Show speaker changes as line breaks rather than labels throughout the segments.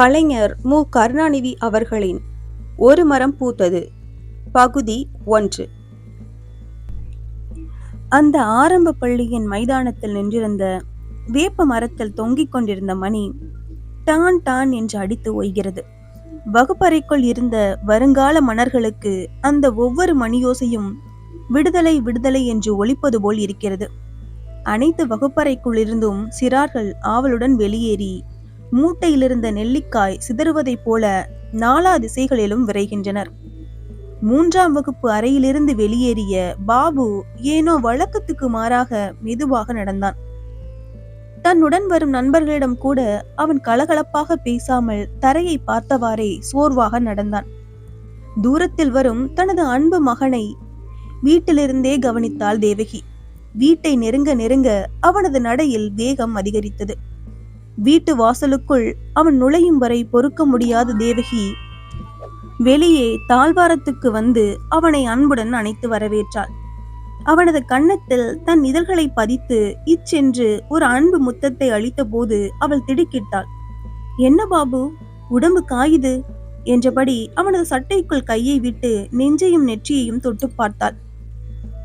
கலைஞர் மு. கருணாநிதி அவர்களின் ஒரு மரம் பூத்தது. பகுதி ஒன்று. அந்த ஆரம்ப பள்ளியின் மைதானத்தில் நின்றிருந்த வேப்ப மரத்தில் தொங்கிக் கொண்டிருந்த மணி டான் டான் என்று அடித்து ஓய்கிறது. வகுப்பறைக்குள் இருந்த வருங்கால மன்னர்களுக்கு அந்த ஒவ்வொரு மணியோசையும் விடுதலை விடுதலை என்று ஒலிப்பது போல் இருக்கிறது. அனைத்து வகுப்பறைக்குள்ளிருந்தும் சிறார்கள் ஆவலுடன் வெளியேறி மூட்டையிலிருந்த நெல்லிக்காய் சிதறுவதைப் போல நாலா திசைகளிலும் விரைகின்றனர். மூன்றாம் வகுப்பு அறையிலிருந்து வெளியேறிய பாபு ஏனோ வழக்கத்துக்கு மாறாக மெதுவாக நடந்தான். தன்னுடன் வரும் நண்பர்களிடம் கூட அவன் கலகலப்பாக பேசாமல் தரையை பார்த்தவாறே சோர்வாக நடந்தான். தூரத்தில் வரும் தனது அன்பு மகனை வீட்டிலிருந்தே கவனித்தாள் தேவகி. வீட்டை நெருங்க நெருங்க அவனது நடையில் வேகம் அதிகரித்தது. வீட்டு வாசலுக்குள் அவன் நுழையும் வரை பொறுக்க முடியாத தேவகி வெளியே தாழ்வாரத்துக்கு வந்து அவனை அன்புடன் அணைத்து வரவேற்றாள். அவனது கன்னத்தில் தன் இதழ்களை பதித்து இச்சென்று ஒரு அன்பு முத்தத்தை அளித்தபோது அவள் திடுக்கிட்டாள். என்ன பாபு உடம்பு காயுது? என்றபடி அவனது சட்டைக்குள் கையை விட்டு நெஞ்சையும் நெற்றியையும் தொட்டு பார்த்தாள்.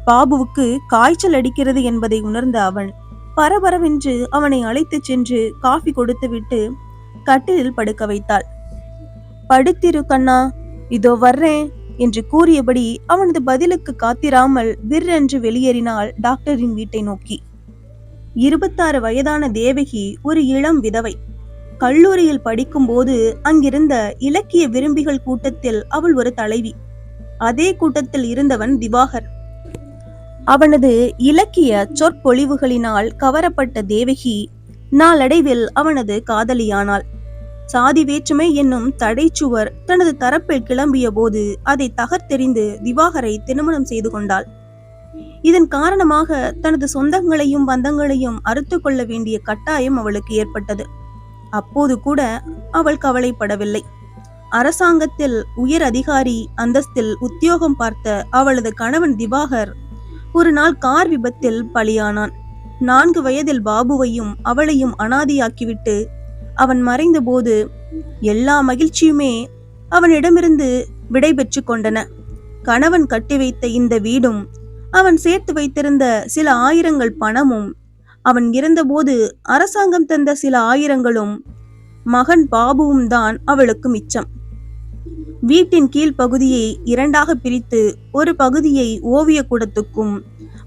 பாபுவுக்கு காய்ச்சல் அடிக்கிறது என்பதை உணர்ந்த அவன் பரபரவென்று அவனை அழைத்துச் சென்று காஃபி கொடுத்துவிட்டு கட்டிலில் படுக்க வைத்தாள். படுத்திரு கண்ணா இதோ வர்றேன் என்று கூறியபடி அவனது பதிலுக்கு காத்திராமல் விற்றென்று வெளியேறினாள் டாக்டரின் வீட்டை நோக்கி. இருபத்தாறு வயதான தேவகி ஒரு இளம் விதவை. கல்லூரியில் படிக்கும்போது அங்கிருந்த இலக்கிய விரும்பிகள் கூட்டத்தில் அவள் ஒரு தலைவி. அதே கூட்டத்தில் இருந்தவன் திவாகர். அவனது இலக்கிய சொற்பொழிவுகளினால் கவரப்பட்ட தேவகி நாளடைவில் அவனது காதலியானாள். சாதி வேற்றுமை என்னும் தடைச்சுவர் தனது தரப்பில் கிளம்பிய போது அதை தகர்த்தெறிந்து திவாகரை திருமணம் செய்து கொண்டாள். இதன் காரணமாக தனது சொந்தங்களையும் பந்தங்களையும் அறுத்து கொள்ள வேண்டிய கட்டாயம் அவளுக்கு ஏற்பட்டது. அப்போது கூட அவள் கவலைப்படவில்லை. அரசாங்கத்தில் உயர் அதிகாரி அந்தஸ்தில் உத்தியோகம் பார்த்த அவளது கணவன் திவாகர் ஒரு நாள் கார் விபத்தில் பலியானான். நான்கு வயதில் பாபுவையும் அவளையும் அனாதியாக்கிவிட்டு அவன் மறைந்த போது எல்லா மகிழ்ச்சியுமே அவனிடமிருந்து விடை பெற்று கொண்டன. கணவன் கட்டி வைத்த இந்த வீடும் அவன் சேர்த்து வைத்திருந்த சில ஆயிரங்கள் பணமும் அவன் இறந்தபோது அரசாங்கம் தந்த சில ஆயிரங்களும் மகன் பாபுவும் தான் அவளுக்கு மிச்சம். வீட்டின் கீழ் பகுதியை இரண்டாக பிரித்து ஒரு பகுதியை ஓவிய கூடத்துக்கும்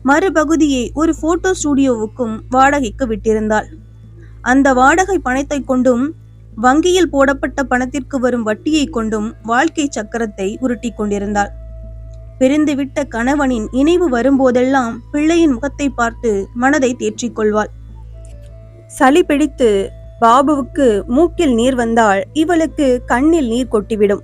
மறுபகுதியை ஒரு போட்டோ ஸ்டுடியோவுக்கும் வாடகைக்கு விட்டிருந்தாள். அந்த வாடகை பணத்தை கொண்டும் வங்கியில் போடப்பட்ட பணத்திற்கு வரும் வட்டியை கொண்டும் வாழ்க்கை சக்கரத்தை உருட்டி கொண்டிருந்தாள். பிரிந்துவிட்ட கணவனின் நினைவு வரும்போதெல்லாம் பிள்ளையின் முகத்தை பார்த்து மனதை தேற்றிக் கொள்வாள். சளி பிடித்து பாபுவுக்கு மூக்கில் நீர் வந்தால் இவளுக்கு கண்ணில் நீர் கொட்டிவிடும்.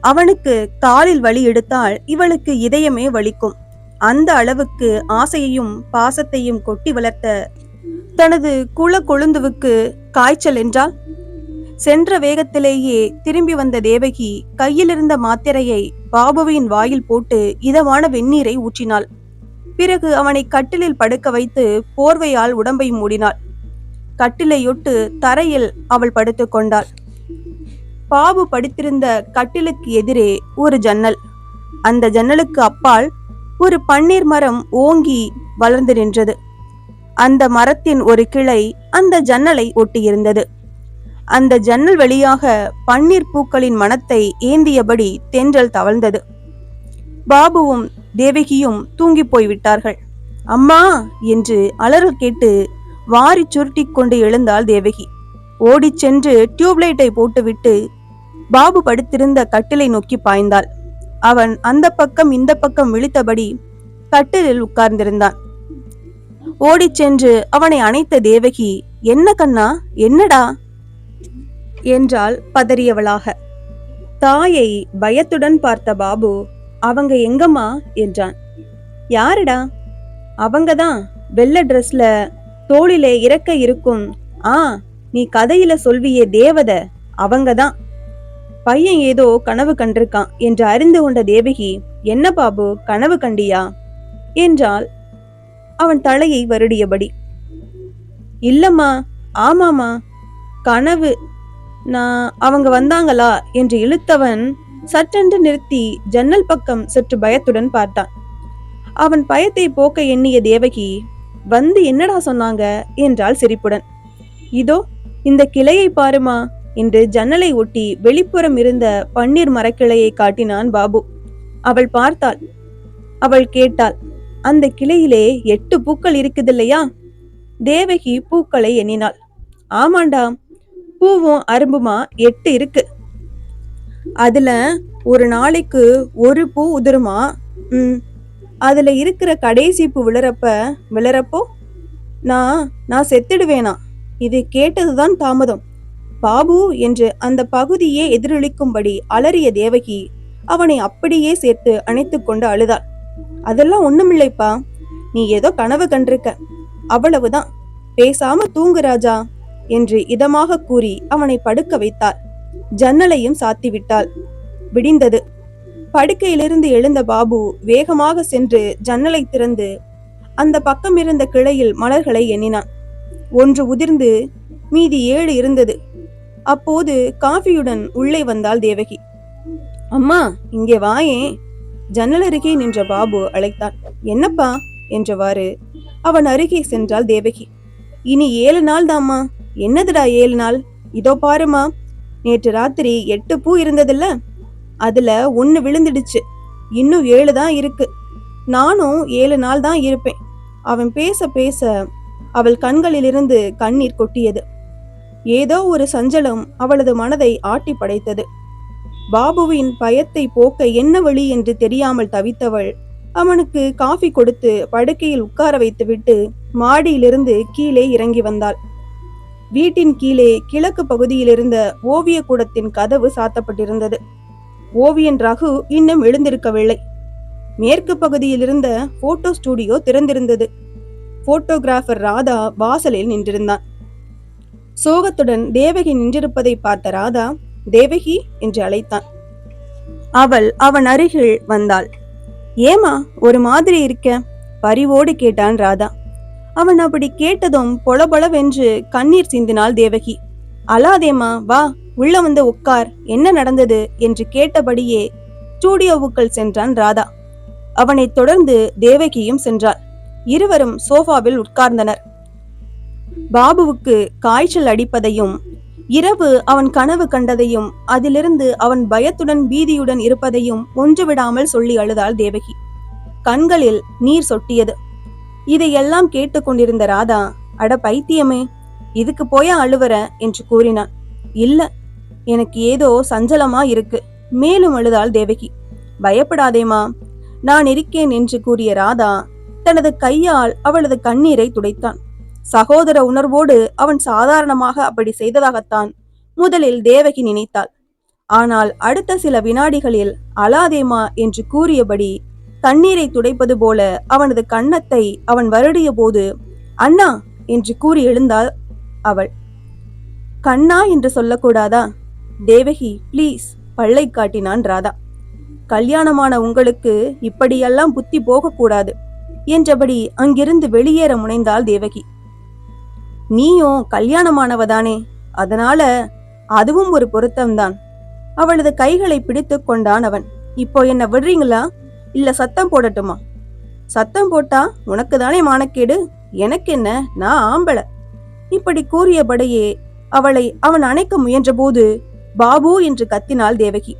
அவனுக்கு காலில் வலி எடுத்தால் இவளுக்கு இதயமே வலிக்கும். அந்த அளவுக்கு ஆசையையும் பாசத்தையும் கொட்டி வளர்த்த தனது குல கொழுந்துவுக்கு காய்ச்சல் என்றால்? சென்ற வேகத்திலேயே திரும்பி வந்த தேவகி கையிலிருந்த மாத்திரையை பாபுவின் வாயில் போட்டு இதமான வெந்நீரை ஊற்றினாள். பிறகு அவனை கட்டிலில் படுக்க வைத்து போர்வையால் உடம்பை மூடினாள். கட்டிலையொட்டு தரையில் அவள் படுத்துக்கொண்டாள் பாபு படுத்திருந்த கட்டிலுக்கு எதிரே ஒரு ஜன்னல். அந்த ஜன்னலுக்கு அப்பால் ஒரு பன்னீர் மரம் ஓங்கி வளர்ந்து நின்றது. அந்த மரத்தின் ஒரு கிளை அந்த ஜன்னலை ஒட்டியிருந்தது. அந்த ஜன்னல் வழியாக பன்னீர் பூக்களின் மனத்தை ஏந்தியபடி தென்றல் தவழ்ந்தது. பாபுவும் தேவகியும் தூங்கி போய்விட்டார்கள். அம்மா! என்று அலறல் கேட்டு வாரி சுருட்டி கொண்டு எழுந்தாள் தேவகி. ஓடிச் சென்று டியூப்லைட்டை போட்டுவிட்டு பாபு படுத்திருந்த கட்டிலை நோக்கி பாய்ந்தாள். அவன் அந்த பக்கம் இந்த பக்கம் விழித்தபடி கட்டிலில் உட்கார்ந்திருந்தான். ஓடிச் சென்று அவனை அணைத்த தேவகி என்ன கண்ணா என்னடா? என்றாள் பதறியவளாக. தாயை பயத்துடன் பார்த்த பாபு அவங்க எங்கம்மா? என்றான். யாருடா? அவங்கதான். வெள்ளை ட்ரெஸ்ல தோளிலே இறக்க இருக்கும். ஆ நீ கதையில சொல்வியே தேவத அவங்கதான். பையன் ஏதோ கனவு கண்டிருக்கான் என்று அறிந்து கொண்ட தேவகி என்ன பாபு கனவு கண்டியா? என்றால் அவன் தலையை வருடியபடி இல்லம்மா ஆமாமா கனவு நான் அவங்க வந்தாங்களா? என்று இழுத்தவன் சட்டென்று நிறுத்தி ஜன்னல் பக்கம் சற்று பயத்துடன் பார்த்தான். அவன் பயத்தை போக்க எண்ணிய தேவகி வந்து என்னடா சொன்னாங்க? என்றாள் சிரிப்புடன். இதோ இந்த கிளையை பாருமா என்று ஜன்னலை ஒட்டி வெளிப்புறம் இருந்த பன்னீர் மரக்கிளையை காட்டினான் பாபு. அவள் பார்த்தாள். அவள் கேட்டாள் அந்த கிளையிலே எட்டு பூக்கள் இருக்குதில்லையா? தேவகி பூக்களை எண்ணினாள். ஆமாண்டா பூவும் அரும்புமா எட்டு இருக்கு. அதுல ஒரு நாளைக்கு ஒரு பூ உதிருமா? ம் அதில் இருக்கிற கடைசி பூ விழறப்ப விழறப்போ நான் நான் செத்துடுவேனா? இது கேட்டதுதான் தாமதம். பாபு என்று அந்த பகுதியே எதிரொலிக்கும்படி அலறிய தேவகி அவனை அப்படியே சேர்த்து அணைத்து கொண்டு அழுதாள். அதெல்லாம் ஒண்ணுமில்லைப்பா. நீ ஏதோ கனவு கண்டிருக்க. அவ்வளவுதான். பேசாம தூங்கு ராஜா என்று இதமாக கூறி அவனை படுக்க வைத்தார் ஜன்னலையும் சாத்திவிட்டாள். விடிந்தது. படுக்கையிலிருந்து எழுந்த பாபு வேகமாக சென்று ஜன்னலை திறந்து அந்த பக்கம் இருந்த கிளையில் மலர்களை எண்ணினான். ஒன்று உதிர்ந்து மீதி ஏழு இருந்தது. அப்போது காஃபியுடன் உள்ளே வந்தாள் தேவகி. அம்மா இங்கே வாயே ஜன்னல் அருகே நின்ற பாபு அழைத்தான். என்னப்பா என்றவாறு அவன் அருகே சென்றாள் தேவகி. இனி ஏழு நாள் தாம்மா என்னதுடா ஏழு நாள்? இதோ பாருமா நேற்று ராத்திரி எட்டு பூ இருந்ததில்ல. அதுல ஒன்னு விழுந்துடுச்சு. இன்னும் ஏழு தான் இருக்கு. நானும் ஏழு நாள் தான் இருப்பேன். அவன் பேச பேச அவள் கண்களிலிருந்து கண்ணீர் கொட்டியது. ஏதோ ஒரு சஞ்சலம் அவளது மனதை ஆட்டி படைத்தது. பாபுவின் பயத்தை போக்க என்ன வழி என்று தெரியாமல் தவித்தவள் அவனுக்கு காஃபி கொடுத்து படுக்கையில் உட்கார வைத்துவிட்டு மாடியிலிருந்து கீழே இறங்கி வந்தாள். வீட்டின் கீழே கிழக்கு பகுதியில் இருந்த ஓவிய கூடத்தின் கதவு சாத்தப்பட்டிருந்தது. ஓவியன் ரகு இன்னும் எழுந்திருக்கவில்லை. மேற்கு பகுதியில் இருந்த போட்டோ ஸ்டுடியோ திறந்திருந்தது. போட்டோகிராஃபர் ராதா வாசலில் நின்றிருந்தான். சோகத்துடன் தேவகி நின்றிருப்பதை பார்த்த ராதா தேவகி என்று அழைத்தான். அவள் அவன் அருகில் வந்தாள். ஏமா ஒரு மாதிரி இருக்க? பரிவோடு கேட்டான் ராதா. அவன் அப்படி கேட்டதும் பொலபொலவென்று கண்ணீர் சிந்தினாள் தேவகி. அலாதேமா வா உள்ள வந்து உட்கார் என்ன நடந்தது? என்று கேட்டபடியே ஸ்டூடியோவுக்குள் சென்றான் ராதா. அவனைத் தொடர்ந்து தேவகியும் சென்றார். இருவரும் சோஃபாவில் உட்கார்ந்தனர். பாபுவுக்கு காய்ச்சல் அடிப்பதையும் இரவு அவன் கனவு கண்டதையும் அதிலிருந்து அவன் பயத்துடன் பீதியுடன் இருப்பதையும் ஒன்று விடாமல் சொல்லி அழுதாள் தேவகி. கண்களில் நீர் சொட்டியது. இதையெல்லாம் கேட்டுக்கொண்டிருந்த ராதா அட பைத்தியமே இதுக்கு போயா அழுவற? என்று கூறினான். இல்ல எனக்கு ஏதோ சஞ்சலமா இருக்கு. மேலும் அழுதாள் தேவகி. பயப்படாதேமா நான் இருக்கேன் என்று கூறிய ராதா தனது கையால் அவளது கண்ணீரை துடைத்தான். சகோதர உணர்வோடு அவன் சாதாரணமாக அப்படி செய்ததாகத்தான் முதலில் தேவகி நினைத்தாள். ஆனால் அடுத்த சில வினாடிகளில் அலாதேமா என்று கூறியபடி தண்ணீரை துடைப்பது போல அவனது கன்னத்தை அவன் வருடிய போது அண்ணா என்று கூறி எழுந்தாள் அவள். கண்ணா என்று சொல்லக்கூடாதா? தேவகி ப்ளீஸ் பல்லை காட்டினான் ராதா. கல்யாணமான உங்களுக்கு இப்படியெல்லாம் புத்தி போகக்கூடாது என்றபடி அங்கிருந்து வெளியேற முனைந்தாள் தேவகி. நீயும் கல்யாணமானவதானே அதனால அதுவும் ஒரு பொருத்தம்தான். அவளது கைகளை பிடித்து கொண்டான் அவன். இப்போ என்ன விடுறீங்களா? இல்ல சத்தம் போடட்டுமா? சத்தம் போட்டா உனக்கு தானே மானக்கேடு? எனக்கு என்ன நான் ஆம்பளை. இப்படி கூறியபடியே அவளை அவன் அணைக்க முயன்றபோது பாபு என்று கத்தினாள் தேவகி.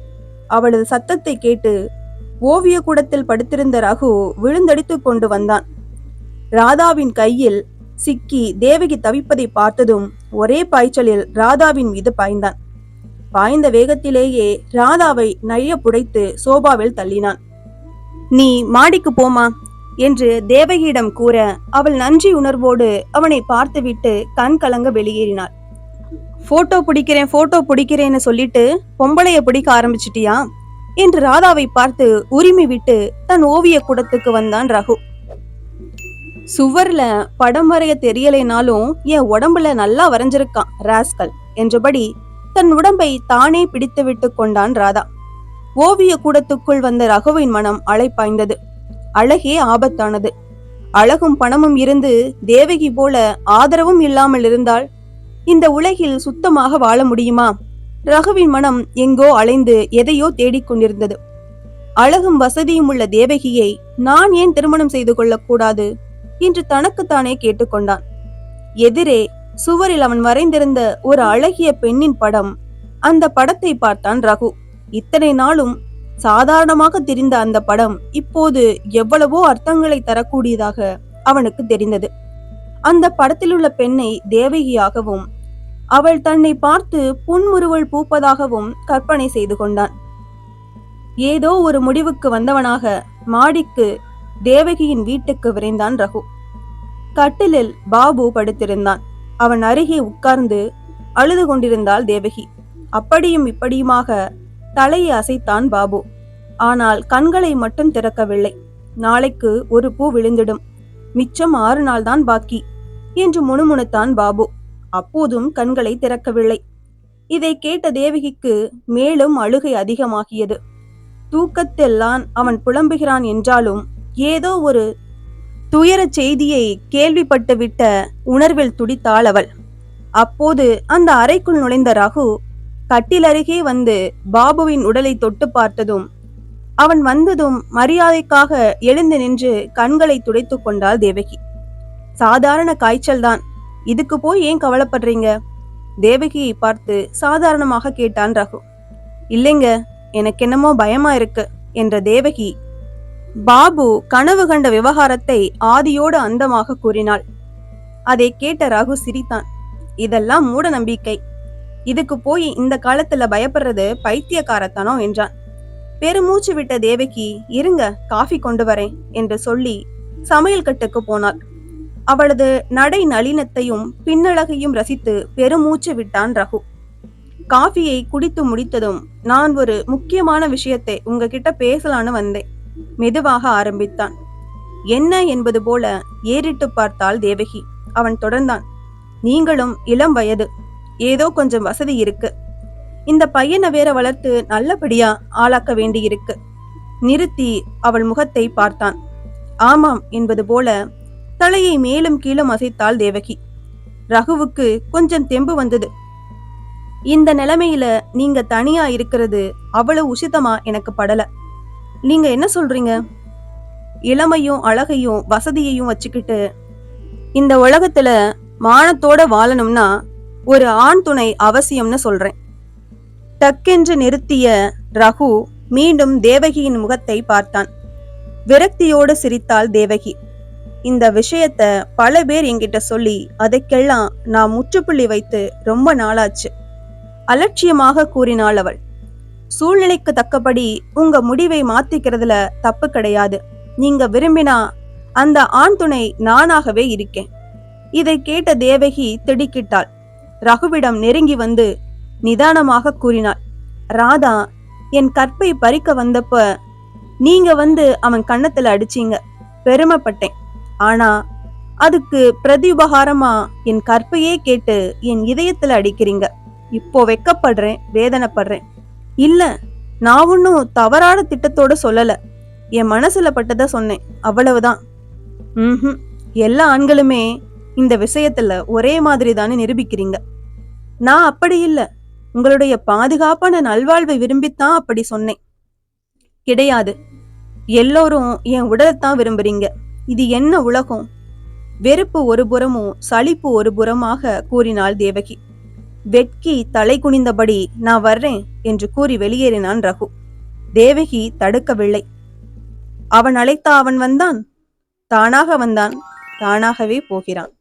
அவளது சத்தத்தை கேட்டு ஓவிய கூடத்தில் படுத்திருந்த ரகு விழுந்தடித்து கொண்டு வந்தான். ராதாவின் கையில் சிக்கி தேவகி தவிப்பதை பார்த்ததும் ஒரே பாய்ச்சலில் ராதாவின் மீது பாய்ந்தான். பாய்ந்த வேகத்திலேயே ராதாவை நைய புடைத்து சோபாவில் தள்ளினான். நீ மாடிக்கு போமா? என்று தேவகியிடம் கூற அவள் நன்றி உணர்வோடு அவனை பார்த்துவிட்டு கண் கலங்க வெளியேறினாள். போட்டோ பிடிக்கிறேன் போட்டோ பிடிக்கிறேன்னு சொல்லிட்டு பொம்பளைய பிடிக்க ஆரம்பிச்சிட்டியா? என்று ராதாவை பார்த்து உரிமை விட்டு தன் ஓவிய கூடத்துக்கு வந்தான் ரகு. சுவர்ல படம் வரைய தெரியலைனாலும் என் உடம்புல நல்லா வரைஞ்சிருக்கான் ராஸ்கல் என்றபடி தன் உடம்பை தானே பிடித்து விட்டு கொண்டான் ராதா. ஓவிய கூடத்துக்குள் வந்த ரகுவின் மனம் அலைப்பாய்ந்தது. அழகே ஆபத்தானது. அழகும் பணமும் இருந்து தேவகி போல ஆதரவும் இல்லாமல் இருந்தால் இந்த உலகில் சுத்தமாக வாழ முடியுமா? ரகுவின் மனம் எங்கோ அலைந்து எதையோ தேடிக் கொண்டிருந்தது. அழகும் வசதியும் உள்ள தேவகியை நான் ஏன் திருமணம் செய்து கொள்ளக்கூடாது என்று தனக்குத்தானே கேட்டுக்கொண்டான் எதிரே சுவரில் அவன் வரைந்திருந்த ஒரு அழகிய பெண்ணின் படம் அந்த படத்தை பார்த்தான் ரகு. இத்தனை நாளும் சாதாரணமாக தெரிந்த அந்த படம் இப்போது எவ்வளவோ அர்த்தங்களை தரக்கூடியதாக அவனுக்கு தெரிந்தது. அந்த படத்தில் உள்ள பெண்ணை தேவகியாகவும் அவள் தன்னை பார்த்து புன்முறுவல் பூப்பதாகவும் கற்பனை செய்து கொண்டான். ஏதோ ஒரு முடிவுக்கு வந்தவனாக மாடிக்கு தேவகியின் வீட்டுக்கு விரைந்தான் ரகு. கட்டிலில் பாபு படுத்திருந்தான். அவன் அருகே உட்கார்ந்து அழுது கொண்டிருந்தாள் தேவகி. அப்படியும் இப்படியுமாக தலையை அசைத்தான் பாபு. ஆனால் கண்களை மட்டும் திறக்கவில்லை. நாளைக்கு ஒரு பூ விழுந்திடும். மிச்சம் ஆறு நாள் தான் பாக்கி. என்று முணுமுணுத்தான் பாபு. அப்போதும் கண்களை திறக்கவில்லை. இதை கேட்ட தேவகிக்கு மேலும் அழுகை அதிகமாகியது. தூக்கத்தெல்லாம் அவன் புலம்புகிறான் என்றாலும் ஏதோ ஒரு துயரச் செய்தியை கேள்விப்பட்டு விட்ட உணர்வில் துடித்தாள் அவள். அப்போது அந்த அறைக்குள் நுழைந்த ரகு கட்டிலருகே வந்து பாபுவின் உடலை தொட்டு பார்த்ததும் அவன் வந்ததும் மரியாதைக்காக எழுந்து நின்று கண்களை துடைத்துக் கொண்டாள் தேவகி. சாதாரண காய்ச்சல் தான் இதுக்கு போய் ஏன் கவலைப்படுறீங்க? தேவகியை பார்த்து சாதாரணமாக கேட்டான் ரகு. இல்லைங்க எனக்கு என்னமோ பயமா இருக்கு என்ற தேவகி. பாபு கனவு கண்ட விவகாரத்தை ஆதியோடு அந்தமாக கூறினாள். அதை கேட்ட ரகு சிரித்தான். இதெல்லாம் மூட நம்பிக்கை. இதுக்கு போய் இந்த காலத்துல பயப்படுறது பைத்தியக்காரத்தனம் என்றான். பெருமூச்சு விட்ட தேவகி இருங்க காஃபி கொண்டு வரேன் என்று சொல்லி சமையல் கட்டுக்கு போனாள். அவளது நடை நளினத்தையும் பின்னழகையும் ரசித்து பெருமூச்சு விட்டான் ரகு. காஃபியை குடித்து முடித்ததும் நான் ஒரு முக்கியமான விஷயத்தை உங்ககிட்ட பேசலான்னு வந்தேன். மெதுவாக ஆரம்பித்தான். என்ன என்பது போல ஏறிட்டு பார்த்தாள் தேவகி. அவன் தொடர்ந்தான். நீங்களும் இளம் வயது. ஏதோ கொஞ்சம் வசதி இருக்கு. இந்த பையனை வேற வளர்த்து நல்லபடியா ஆளாக்க வேண்டியிருக்கு. நிறுத்தி அவள் முகத்தை பார்த்தான். ஆமாம் என்பது போல தலையை மேலும் கீழும் அசைத்தாள் தேவகி. ரகுவுக்கு கொஞ்சம் தெம்பு வந்தது. இந்த நிலைமையில நீங்க தனியா இருக்கிறது அவ்வளவு உசிதமா எனக்கு படல. நீங்க என்ன சொல்றீங்க? இளமையும் அழகையும் வசதியையும் வச்சுக்கிட்டு இந்த உலகத்துல மானத்தோட வாழணும்னா ஒரு ஆண் துணை அவசியம்னு சொல்றேன். டக்கென்று நிறுத்திய ரகு மீண்டும் தேவகியின் முகத்தை பார்த்தான். விரக்தியோடு சிரித்தாள் தேவகி. இந்த விஷயத்த பல பேர் என்கிட்ட சொல்லி அதைக்கெல்லாம் நான் முற்றுப்புள்ளி வைத்து ரொம்ப நாளாச்சு. அலட்சியமாக கூறினாள் அவள். சூழ்நிலைக்கு தக்கபடி உங்க முடிவை மாத்திக்கிறதுல தப்பு கிடையாது. நீங்க விரும்பினா அந்த ஆண் துணை நானாகவே இருக்கேன். இதை கேட்ட தேவகி திடுக்கிட்டாள். ரகுவிடம் நெருங்கி வந்து நிதானமாக கூறினாள். ராதா என் கற்பை பறிக்க வந்தப்ப நீங்க வந்து அவன் கன்னத்துல அடிச்சீங்க. பெருமைப்பட்டேன். ஆனா அதுக்கு பிரதி உபகாரமா என் கற்பையே கேட்டு என் இதயத்துல அடிக்கிறீங்க. இப்போ வெக்கப்படுறேன் வேதனைப்படுறேன். இல்ல நான் ஒன்னும் தவறான திட்டத்தோட சொல்லல. என் மனசுல பட்டதை சொன்னேன் அவ்வளவுதான். ம் எல்லா ஆண்களுமே இந்த விஷயத்துல ஒரே மாதிரி தானே நிரூபிக்கிறீங்க. நான் அப்படி இல்லை. உங்களுடைய பாதுகாப்பான நல்வாழ்வை விரும்பித்தான் அப்படி சொன்னேன். கிடையாது. எல்லோரும் என் உடலைத்தான் விரும்புறீங்க. இது என்ன உலகம்? வெறுப்பு ஒரு புறமும் சலிப்பு ஒரு புறமாக கூறினாள் தேவகி. வெட்கி தலை குனிந்தபடி நான் வர்றேன் என்று கூறி வெளியேறினான் ரகு. தேவகி தடுக்கவில்லை. அவன் அழைத்த அவன் வந்தான்? தானாக வந்தான். தானாகவே போகிறான்.